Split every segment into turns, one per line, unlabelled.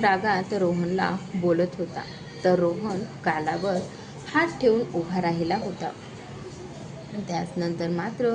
रागात रोहनला बोलत होता. तर रोहन कालावर हात ठेवून उभा राहिला होता. त्याचनंतर मात्र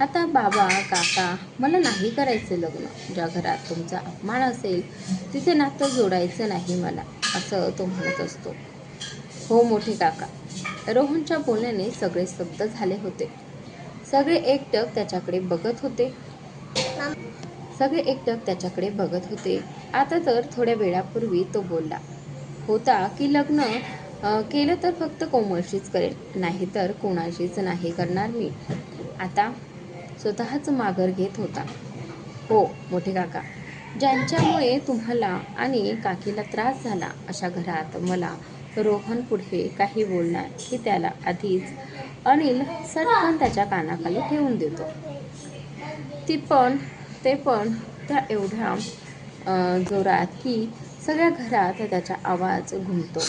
आता बाबा काका मला नाही करायचं लग्न. ज्या घरात तुमचा अपमान असेल तिथे नातं जोडायचं नाही मला असं तो म्हणत असतो. हो मोठे काका. रोहनच्या बोलण्याने सगळे स्तब्ध झाले होते. सगळे एकटक त्याच्याकडे बघत होते. सगळे एकटक त्याच्याकडे बघत होते. आता तर थोड्या वेळापूर्वी तो बोलला होता की लग्न? केलं तर फक्त कोमलशीच करेल नाहीतर कोणाशीच नाही करणार मी. आता स्वतःच माघार घेत होता. हो मोठे काका ज्यांच्यामुळे तुम्हाला आणि काकीला त्रास झाला अशा घरात मला रोहन पुढे काही बोलणार की त्याला आधीच अनिल सटकन त्याच्या कानाखाली ठेवून देतो. ती पण ते पण त्या एवढ्या जोरात की सगळ्या घरात त्याचा आवाज घुमतो.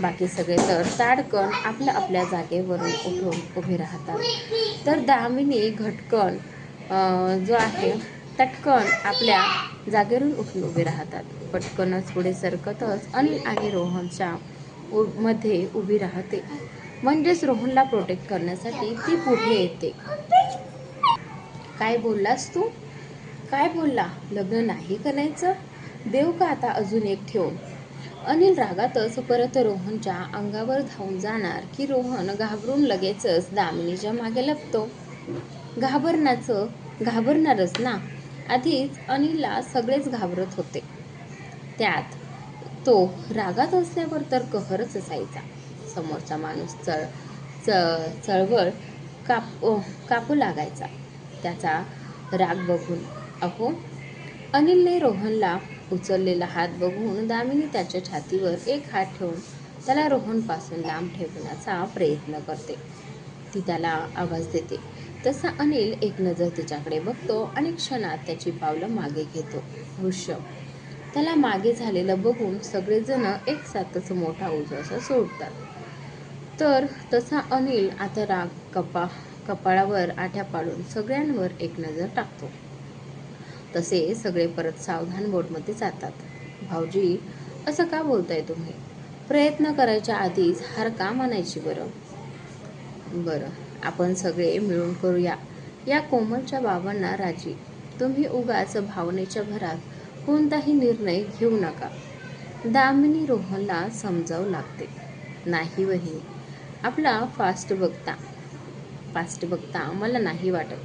बाकी सगळे तर ताडकन आपल्या आपल्या जागेवरून उठून उभे राहतात. तर दामिनी घटकन जो आहे तटकन आपल्या जागेवरून उठून उभे राहतात. पटकनच पुढे सरकतच अनिल आणि रोहनच्या उ- मध्ये उभी राहते. म्हणजेच रोहनला प्रोटेक्ट करण्यासाठी ती पुढे येते. काय बोललास तू? काय बोलला? लग्न नाही करायचं? देव का आता अजून एक ठेवून? अनिल रागातच परत रोहनच्या अंगावर धावून जाणार की रोहन घाबरून लगेचच दामिनीच्या मागे लपतो. घाबरण्याचं घाबरणारच ना? आधीच अनिलला सगळेच घाबरत होते. त्यात तो रागात असल्यावर तर कहरच असायचा. समोरचा माणूस चळ च चळवळ काप कापू लागायचा. त्याचा राग बघून अहो अनिलने रोहनला उचललेला हात बघून दामिनी त्याच्या छातीवर एक हात ठेवून त्याला रोहनपासून लांब ठेवण्याचा प्रयत्न करते. ती त्याला आवाज देते. तसा अनिल एक नजर तिच्याकडे बघतो आणि क्षणात त्याची पावलं मागे घेतो. वृष्य त्याला मागे झालेलं बघून सगळेजण एकसाथच मोठा उजवासा सोडतात. तर तसा अनिल आता राग कपा कपाळावर आठ्या पाडून सगळ्यांवर एक नजर टाकतो. तसे सगळे परत सावधान बोटमध्ये जातात. भाऊजी असं का बोलताय तुम्ही? प्रयत्न करायच्या आधीच हार का मानायची बरं? बरं आपण सगळे मिळून करूया. या कोमलच्या बाबांना राजी. तुम्ही उगाच भावनेच्या भरात कोणताही निर्णय घेऊ नका. दामिनी रोहनला समजावू लागते. नाही वही आपला फास्ट बघता. फास्ट बघता मला नाही वाटत.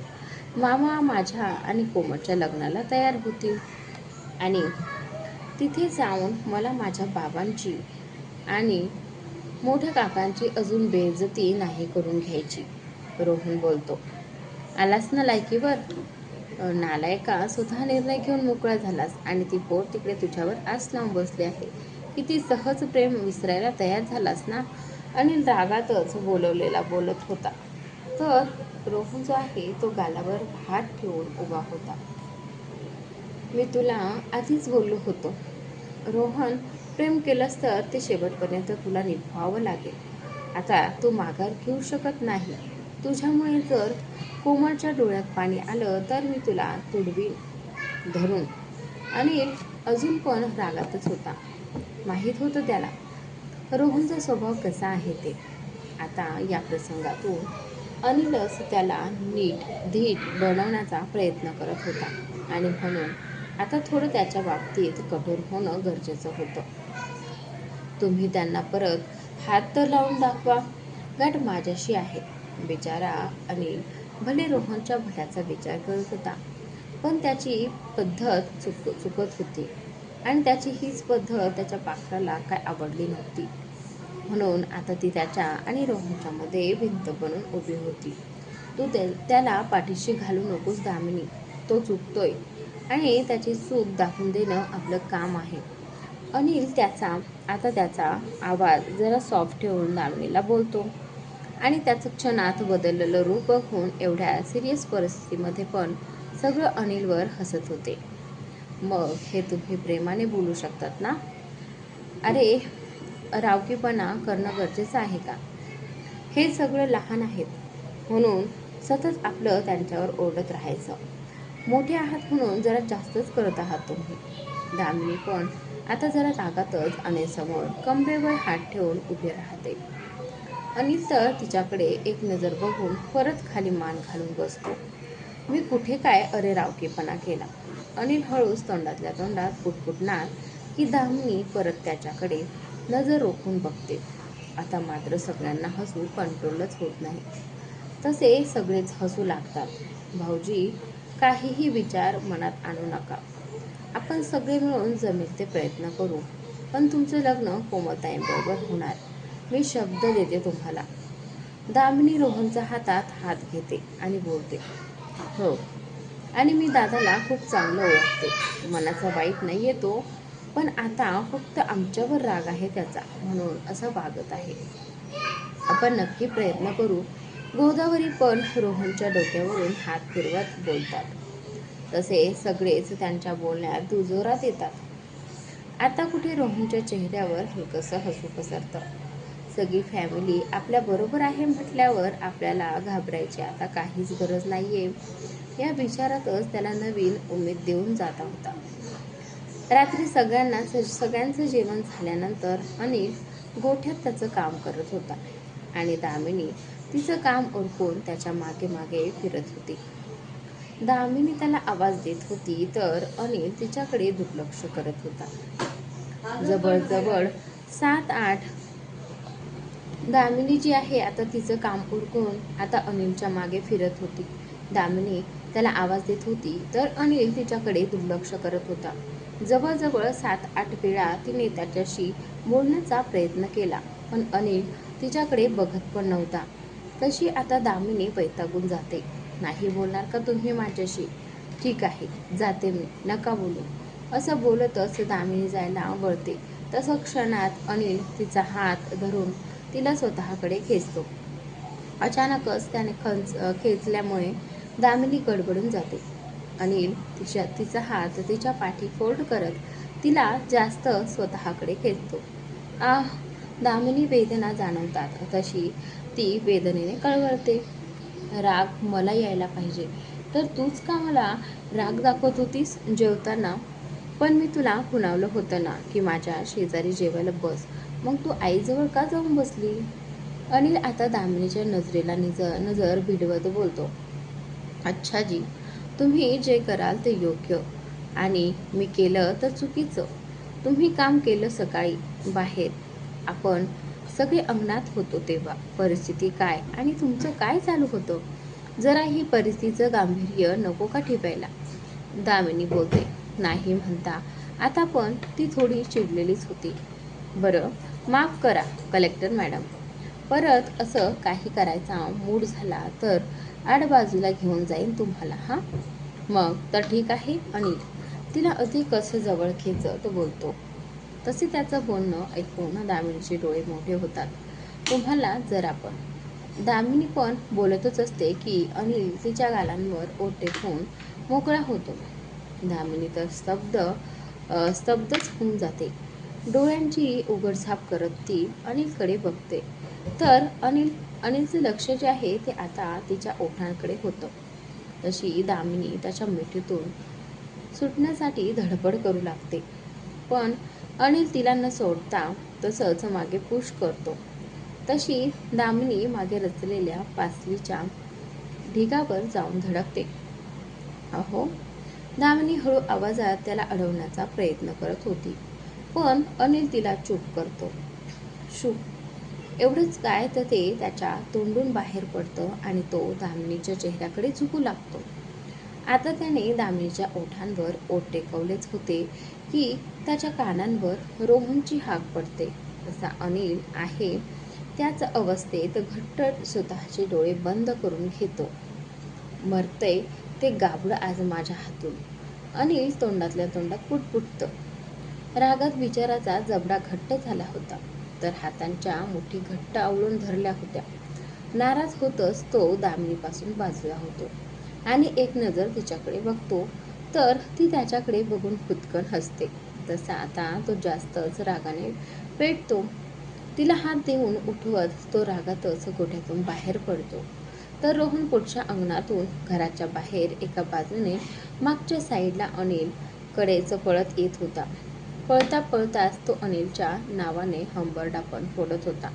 मामा माझ्या आणि कोमटच्या लग्नाला तयार होतील आणि तिथे जाऊन मला माझ्या बाबांची आणि मोठ्या काकांची अजून बेइज्जती नाही करून घ्यायची रोहन बोलतो. आलास ना लायकीवर? नालायका सुद्धा निर्णय घेऊन मोकळा झालास आणि ती पोट तिकडे तुझ्यावर आस लावून बसली आहे. किती सहज प्रेम विसरायला तयार झालास ना? आणि रागातच बोलवलेला बोलत होता. तर रोहन जो आहे तो गालावर हात ठेवून उभा होता. मी तुला आधीच बोललो होतो. रोहन प्रेम केलंस तर ते शेवटपर्यंत तुला निभवावं लागेल. आता तू माघार घेऊ शकत नाही. तुझ्यामुळे जर कोमलच्या डोळ्यात पाणी आलं तर मी तुला तुडवीन धरून. अनिल अजून पण रागातच होता. माहीत होतं त्याला रोहनचा स्वभाव कसा आहे ते. आता या प्रसंगातून अनिलस त्याला नीट धीट बनवण्याचा प्रयत्न करत होता. आणि म्हणून आता थोडं त्याच्या बाबतीत कठोर होणं गरजेचं होतं. तुम्ही त्यांना परत हात तर लावून दाखवा. गट माझ्याशी आहे बिचारा अनिल भले रोहनच्या भल्याचा विचार करत होता पण त्याची पद्धत चुक चुकत होती. आणि त्याची हीच पद्धत त्याच्या पाखराला काय आवडली नव्हती. म्हणून आता ती त्याच्या आणि रोहनच्या मध्ये भिंत बनून उभी होती. तू ते त्याला पाठीशी घालू नकोस दामिनी. तो चुकतोय आणि त्याची चूक दाखवून देणं आपलं काम आहे. अनिल त्याचा आता त्याचा आवाज जरा सॉफ्ट ठेवून दामिनीला बोलतो. आणि त्याचं क्षणात बदललेलं रूप बघून एवढ्या सिरियस परिस्थितीमध्ये पण सगळं अनिलवर हसत होते. मग हे तुम्ही प्रेमाने बोलू शकतात ना? अरे रावकीपणा करणं गरजेचं आहे का? हे सगळं लहान आहेत म्हणून सतत आपलं त्यांच्यावर ओरडत राहायचं. मोठे आहात म्हणून जरा जास्तच करत आहात तुम्ही. दामिनी पण आता जरा रागातच अनिलसमोर कंबेवर हात ठेवून उभे राहते. अनिल तर तिच्याकडे एक नजर बघून परत खाली मान घालून बसतो. मी कुठे काय अरे रावकेपणा केला? अनिल हळूच तोंडातल्या तोंडात पुटपुटणार की दामिनी परत त्याच्याकडे नजर रोखून बघते. आता मात्र सगळ्यांना हसू कंट्रोलच होत नाही. तसे सगळेच हसू लागतात. भाऊजी काहीही विचार मनात आणू नका. आपण सगळे मिळून जमेल ते प्रयत्न करू. पण तुमचं लग्न कोमलताईंबरोबर होणार. मी शब्द देते तुम्हाला. दामिनी रोहनचा हातात हात घेते आणि बोलते हो. आणि मी दादाला खूप चांगलं ओळखते. मनाचा वाईट नाही येतो पण आता फक्त आमच्यावर राग आहे त्याचा म्हणून असं वागत आहे. आपण नक्की प्रयत्न करू. गोदावरी पण रोहनच्या डोक्यावरून हात फिरवत बोलतात. तसे सगळेच त्यांच्या बोलण्यात दुजोरात येतात. आता कुठे रोहनच्या चेहऱ्यावर हलकसं हसू पसरतं? सगळी फॅमिली आपल्या बरोबर आहे म्हटल्यावर आपल्याला घाबरायची आता काहीच गरज नाहीये. या विचारातच त्याला नवीन उमेद देऊन जाता होता. रात्री सगळ्यांना सगळ्यांचं जेवण झाल्यानंतर अनिल गोठ्यात त्याचं काम करत होता. आणि दामिनी तिचं काम ओळखून त्याच्यामागे मागे फिरत होती. दामिनी त्याला आवाज देत होती तर अनिल तिच्याकडे दुर्लक्ष करत होता. जवळजवळ सात आठ. दामिनी जी आहे आता तिचं काम उरकून आता अनिलच्या मागे फिरत होती. दामिनी त्याला आवाज देत होती तर अनिल तिच्याकडे दुर्लक्ष करत होता. जवळजवळ सात आठ वेळा तिने त्याच्याशी बोलण्याचा प्रयत्न केला. पण अनिल तिच्याकडे बघत पण नव्हता. तशी आता दामिनी वैतागून जाते. नाही बोलणार का तुम्ही माझ्याशी? ठीक आहे जाते मी नका बोलू. असं बोलतच दामिनी जायला वळते तसं क्षणात अनिल तिचा हात धरून तिला स्वतःकडे खेचतो. अचानकच त्याने खंच खेचल्यामुळे दामिनी गडबडून जाते. अनिल तिच्या तिचा हात तिच्या पाठी फोल्ड करत तिला जास्त स्वतःकडे खेचतो. आह दामिनी वेदना जाणवतात. तशी ती वेदनेने कळवळते. राग मला यायला पाहिजे. तर तूच का मला राग दाखवत होतीस जेवताना? पण मी तुला खुणावलं होतं ना की माझ्या शेजारी जेवायला बस. मग तू आईजवळ का जाऊन बसली? अनिल आता दामिनीच्या नजरेला निज नजर भिडवत बोलतो. अच्छा जी तुम्ही जे कराल ते योग्य. आणि मी केलं तर चुकीचं. तुम्ही काम केलं सकाळी बाहेर. आपण सगळे अंगणात होतो तेव्हा. परिस्थिती काय आणि तुमचं काय चालू होतं? जरा ही परिस्थितीचं गांभीर्य नको का ठेवायला? दामिनी बोलते नाही म्हणता. आता पण ती थोडी चिडलेलीच होती. बरं माफ करा कलेक्टर मॅडम. परत असं काही करायचा मूड झाला तर आडबाजूला घेऊन जाईन तुम्हाला हां? मग तर ठीक आहे अनिल. तिला अधिक असं जवळ खेचत बोलतो. तसे त्याचं बोलणं ऐकून दामिनीचे डोळे मोठे होतात. तुम्हाला जरा पण. दामिनी पण बोलतच असते की अनिल तिच्या गालांवर ओटे होऊन मोकळा होतो. दामिनी तर स्तब्ध स्तब्धच होऊन जाते. डोळ्यांची उघडझाप करत ती अनिलकडे बघते. तर अनिल अनिलचं लक्ष जे आहे ते आता तिच्या ओठांकडे होतं. तशी दामिनी त्याच्या मिठीतून सुटण्यासाठी धडपड करू लागते. पण अनिल तिला न सोडता तसंच मागे पुश करतो. तशी दामिनी मागे रचलेल्या पासलीच्या ढिगावर जाऊन धडकते. अहो दामिनी हळू आवाजात त्याला अडवण्याचा प्रयत्न करत होती. पण अनिल तिला चूप करतो. शू एवढंच काय तर ते त्याच्या तोंडून बाहेर पडतं आणि तो दामिनीच्या चेहऱ्याकडे झुकू लागतो. आता त्याने दामिनीच्या ओठांवर ओठ टेकवलेच होते की त्याच्या कानांवर रोहनची हाक पडते. तसा अनिल आहे त्याच अवस्थेत घट्ट स्वतःचे डोळे बंद करून घेतो. मरतय ते गाबडं आज माझ्या हातून. अनिल तोंडातल्या तोंडात पुटपुटतं. रागात विचाराचा जबडा घट्ट झाला होता. तर हातांच्या मुठी घट्ट आवळून धरल्या होत्या. नाराज होतच तो दामिनीपासून बाजूला होतो आणि एक नजर तिच्याकडे बघतो तर ती त्याच्याकडे बघून फुतकन हसते. तसा आता तो जास्तच रागाने पेटतो. तिला हात देऊन उठवत तो रागातच गोठ्यातून बाहेर पडतो. तर रोहन पुढच्या अंगणातून घराच्या बाहेर एका बाजूने मागच्या साईडला अनिल कडेच पळत येत होता. पळता पळताच तो अनिलच्या नावाने हंबरडा पण फोडत होता.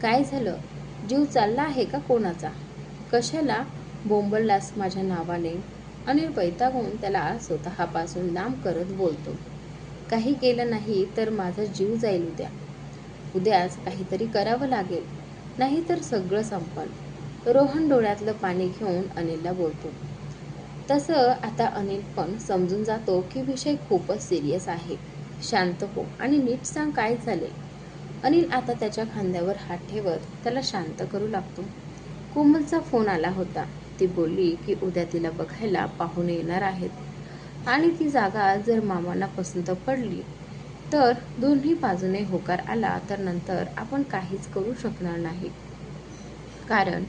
काय झालं? जीव चालला आहे का कोणाचा? कशाला बोंबललास माझ्या नावाने? अनिल वैतागून त्याला स्वतःपासून लांब करत बोलतो. काही केलं नाही तर माझा जीव जाईल उद्या. उद्याच काहीतरी करावं लागेल. नाही तर सगळं संपल. रोहन डोळ्यातलं पाणी घेऊन अनिलला बोलतो. तसं आता अनिल पण समजून जातो की विषय खूपच सिरियस आहे. शांत हो आणि नीट सांग काय झाले अनिल आता त्याच्या खांद्यावर हात ठेवत त्याला शांत करू लागतो. कोमलचा फोन आला होता. ती बोलली की उद्या तिला बघायला पाहुणे येणार आहेत. आणि ती जागा जर मामांना पसंत पडली तर दोन्ही बाजूने होकार आला तर नंतर आपण काहीच करू शकणार नाही. कारण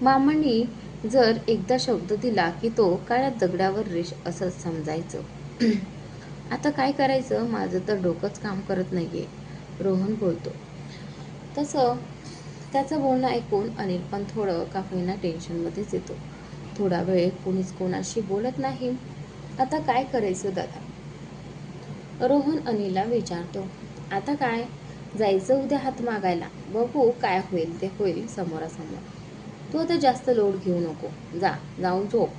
मामांनी जर एकदा शब्द दिला की तो काळ्या दगडावर रेष असंच समजायचं. आता काय करायचं? माझं तर डोकंच काम करत नाही आहे रोहन बोलतो. तसं त्याचं बोलणं ऐकून अनिल पण थोडं का होईना टेन्शनमध्येच येतो. थोडा वेळ कोणीच कोणाशी बोलत नाही. आता काय करायचं दादा? रोहन अनिलला विचारतो. आता काय? जायचं उद्या हात मागायला. बघू काय होईल ते होईल समोरासमोर. तू आता जास्त लोड घेऊ नको. जा जाऊन झोप.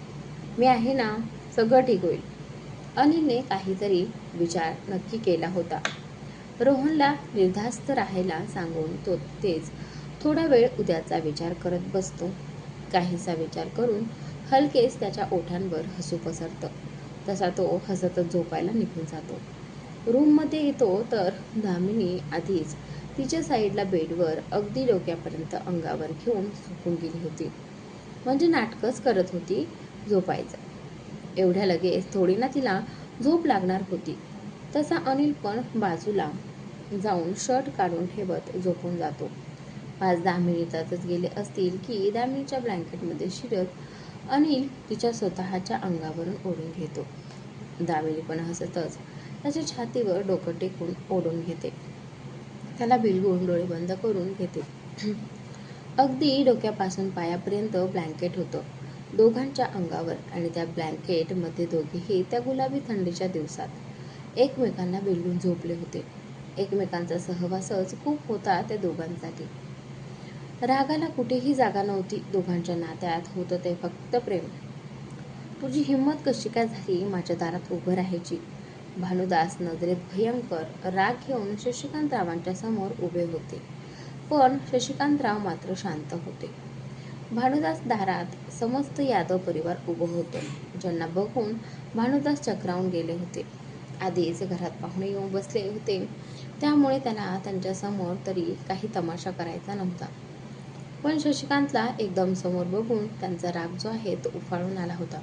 मी आहे ना सगळं ठीक होईल. अनिलने काहीतरी विचार नक्की केला होता. रोहनला निर्धास्त राहायला सांगून तो तेच थोडा वेळ उद्याचा विचार करत बसतो. काहीसा विचार करून हलकेच त्याच्या ओठांवर हसू पसरतं. तसा तो हसतच झोपायला निघून जातो. रूममध्ये येतो तर दामिनी आधीच तिच्या साईडला बेडवर अगदी डोक्यापर्यंत अंगावर घेऊन झोपून गेली होती. म्हणजे नाटकच करत होती झोपायचं. एवढ्या लगेच थोडी ना तिला झोप लागणार होती. तसा अनिल पण बाजूला जाऊन शर्ट काढून ठेवत झोपून जातो. पाच दहा मिनिटातच गेले असतील की दामिनीच्या ब्लँकेटमध्ये शिरत अनिल तिच्या स्वतःच्या अंगावरून ओढून घेतो. दामिनी पण हसतच त्याच्या छातीवर डोकं टेकून ओढून घेते. त्याला बिलगून डोळे बंद करून घेते. अगदी डोक्यापासून पायापर्यंत ब्लँकेट होतं. दोघांच्या अंगावर आणि त्या ब्लँकेटमध्ये दोघेही त्या गुलाबी थंडीच्या दिवसात एकमेकांना बिलगून झोपले होते. एकमेकांचा सहवासच खूप होता त्या दोघांसाठी. रागाला कुठेही जागा नव्हती. दोघांच्या नात्यात होतं ते फक्त प्रेम. तुझी हिंमत कशी काय झाली? माझ्या दारात उभं राहायची. भानुदास नजरेत भयंकर राग घेऊन शशिकांतरावांच्या समोर उभे होते. पण शशिकांतराव मात्र शांत होते. भानुदास दारात समस्त यादव परिवार उभं होतं. ज्यांना बघून भानुदास चक्रावून गेले होते. आधीच घरात पाहुणे येऊन बसले होते. त्यामुळे त्यांना त्यांच्यासमोर तरी काही तमाशा करायचा नव्हता. पण शशिकांतला एकदम समोर बघून त्यांचा राग जो आहे तो उफाळून आला होता.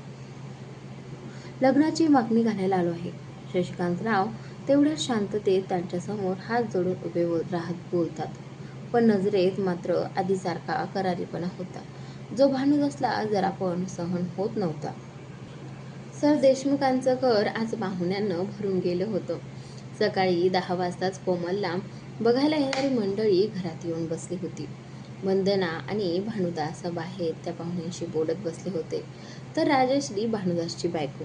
लग्नाची मागणी घालायला आलो आहे. शशिकांतराव तेवढ्या शांततेत त्यांच्यासमोर हात जोडून उभे राहत बोलतात. पण नजरेत मात्र आधीसारखा करारीपणा होता. जो भानुदासला जरा पण सहन होत नव्हता. सर देशमुखांचं घर आज पाहुण्यांनं भरून गेलं होतं. सकाळी दहा वाजताच कोमलला बघायला येणारी मंडळी घरात येऊन बसली होती. वंदना आणि भानुदास बाहेर त्या पाहुण्यांशी बोलत बसले होते. तर राजश्री भानुदासची बायको.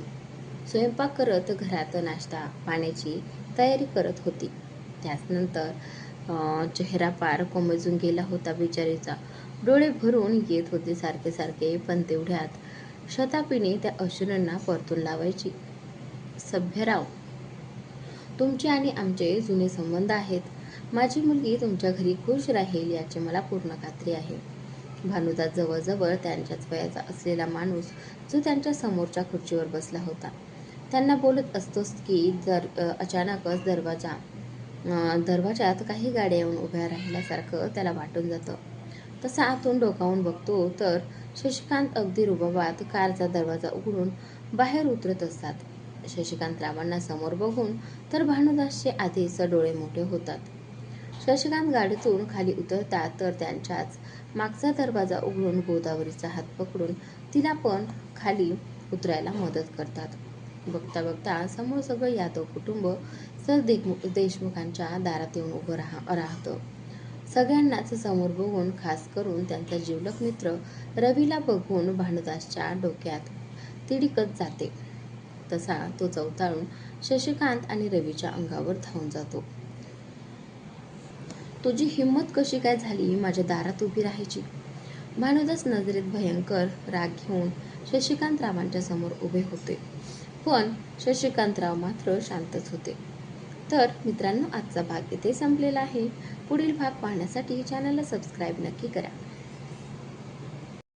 स्वयंपाक करत घरात नाश्ता पाण्याची तयारी करत होती. त्याचनंतर चेहरा पार कोमजून गेला होता बिचारीचा. डोळे भरून येत होते सारखे सारखे पण तेवढ्यात शतापीने त्या अश्रूंना परतून लावायची. सभ्यराव तुमचे आणि आमचे जुने संबंध आहेत. माझी मुलगी तुमच्या घरी खुश राहील याची मला पूर्ण खात्री आहे. भानुदास जवळजवळ त्यांच्याच वयाचा असलेला माणूस जो त्यांच्या समोरच्या खुर्चीवर बसला होता. त्यांना बोलत असतोच की दर अचानकच दरवाजा दरवाजात काही गाड्या येऊन उभ्या राहिल्यासारखं त्याला वाटून जातं. तसा आतून डोकावून बघतो तर शशिकांत अगदी रुबाबात कारचा दरवाजा उघडून बाहेर उतरत असतात. शशिकांत रावांना समोर बघून तर भानुदासचे आधीच डोळे मोठे होतात. शशिकांत गाडीतून खाली उतरतात तर त्यांच्याच मागचा दरवाजा उघडून गोदावरीचा हात पकडून तिला पण खाली उतरायला मदत करतात. बघता बघता समोर सगळं यादव कुटुंब सर देशमुखांच्या दारात येऊन उभं राहा राहतं. सगळ्यांनाच समोर बघून खास करून त्यांचा जीवलक मित्र रवीला बघून भानुदासच्या डोक्यात तिडीकत जाते. तसा तो चवताळून शशिकांत आणि रवीच्या अंगावर धावून जातो. तुझी हिंमत कशी काय झाली? माझ्या दारात उभी राहायची. भानुदास नजरेत भयंकर राग घेऊन शशिकांतरावांच्या समोर उभे होते. पण शशिकांतराव मात्र शांतच होते. तर मित्रांनो आजचा भाग इथे संपलेला आहे. पुढील भाग पाहण्यासाठी चॅनलला सबस्क्राईब नक्की करा.